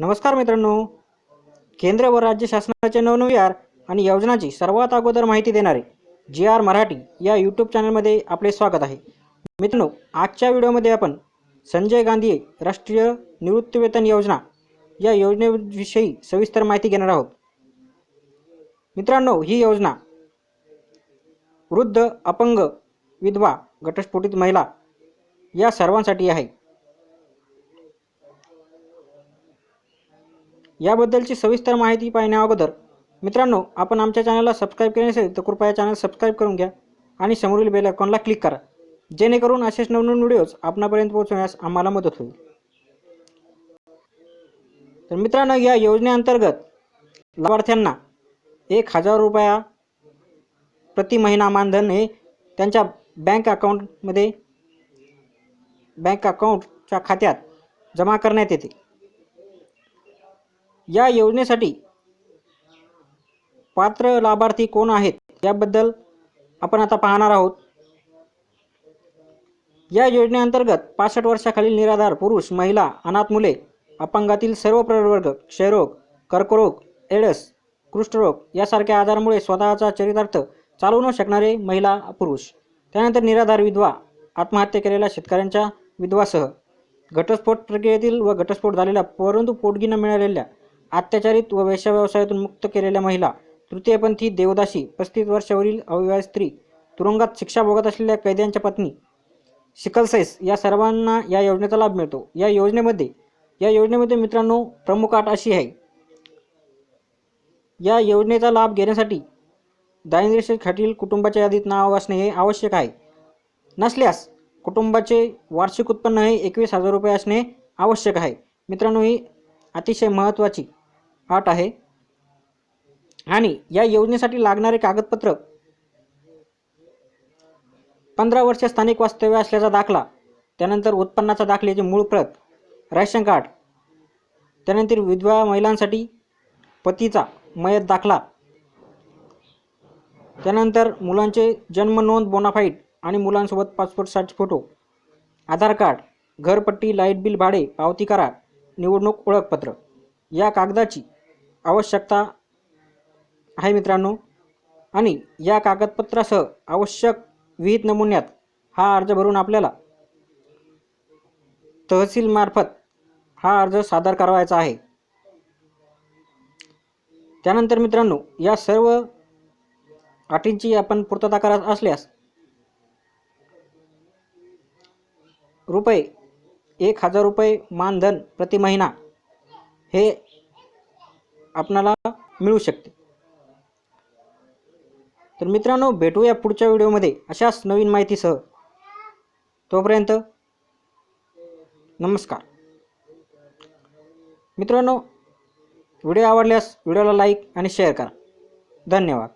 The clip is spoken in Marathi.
नमस्कार मित्रांनो. केंद्र व राज्य शासनाच्या नवनविहार आणि योजनांची सर्वात अगोदर माहिती देणारे जी आर मराठी या यूट्यूब चॅनलमध्ये आपले स्वागत आहे. मित्रांनो आजच्या व्हिडिओमध्ये आपण संजय गांधी राष्ट्रीय निवृत्तीवेतन योजना या योजनेविषयी सविस्तर माहिती घेणार आहोत. मित्रांनो ही योजना वृद्ध अपंग विधवा घटस्फोटित महिला या सर्वांसाठी आहे. याबद्दलची सविस्तर माहिती पाहण्या अगोदर मित्रांनो आपण आमच्या चॅनलला सबस्क्राईब केले नसेल तर कृपया चॅनल सबस्क्राईब करून घ्या आणि समोरील बेल आयकॉनला क्लिक करा जेणेकरून असेच नवनवीन व्हिडिओज आपणापर्यंत पोहोचवण्यास आम्हाला मदत होईल. तर मित्रांनो या योजनेअंतर्गत लाभार्थ्यांना एक हजार रुपया प्रति महिना मानधन हे त्यांच्या बँक अकाउंटमध्ये बँक अकाउंटच्या खात्यात जमा करण्यात येते. या योजनेसाठी पात्र लाभार्थी कोण आहेत याबद्दल आपण आता पाहणार आहोत. या योजनेअंतर्गत पासष्ट वर्षाखालील निराधार पुरुष महिला अनाथ मुले अपंगातील सर्व प्रवर्ग क्षयरोग कर्करोग एडस कुष्ठरोग यासारख्या आजारामुळे स्वतःचा चरितार्थ चालवू न शकणारे महिला पुरुष त्यानंतर निराधार विधवा आत्महत्या केलेल्या शेतकऱ्यांच्या विधवासह घटस्फोट प्रक्रियेतील व घटस्फोट झालेल्या परंतु पोटगी न मिळालेल्या अत्याचारित व वेश्या व्यवसायातून मुक्त केलेल्या महिला तृतीयपंथी देवदासी पस्तीस वर्षावरील अविवाहित स्त्री तुरुंगात शिक्षा भोगत असलेल्या कैद्यांच्या पत्नी सिकलसेस या सर्वांना या योजनेचा लाभ मिळतो. या योजनेमध्ये या योजनेमध्ये मित्रांनो प्रमुख अट अशी आहे. या योजनेचा लाभ घेण्यासाठी दारिद्र्यरेषेखालील कुटुंबाच्या यादीत नाव असणे हे आवश्यक आहे. नसल्यास कुटुंबाचे वार्षिक उत्पन्न हे एकवीस हजार रुपये असणे आवश्यक आहे. मित्रांनो ही अतिशय महत्त्वाची अट आहे. आणि या योजनेसाठी लागणारे कागदपत्र पंधरा वर्ष स्थानिक वास्तव्य असल्याचा दाखला त्यानंतर उत्पन्नाचा दाखल्याची मूळ प्रत रॅशन कार्ड त्यानंतर विधवा महिलांसाठी पतीचा मयत दाखला त्यानंतर मुलांचे जन्म नोंद बोनाफाईट आणि मुलांसोबत passport size photo Aadhaar card घरपट्टी लाइट बिल भाडे पावती करार निवडणूक ओळखपत्र. या कागदाची आवश्यकता आहे मित्रांनो. आणि या कागदपत्रासह आवश्यक विहित नमुन्यात हा अर्ज भरून आपल्याला तहसीलमार्फत हा अर्ज सादर करावायचा आहे. त्यानंतर मित्रांनो या सर्व अटींची आपण पूर्तता करत असल्यास रुपये एक हजार रुपये मानधन प्रति महिना हे आपणाला मिळू शकते. तर मित्रांनो भेटूया पुढच्या व्हिडिओमध्ये अशाच नवीन माहितीसह. तोपर्यंत नमस्कार. मित्रांनो व्हिडिओ आवडल्यास व्हिडिओला लाईक आणि शेअर करा. धन्यवाद.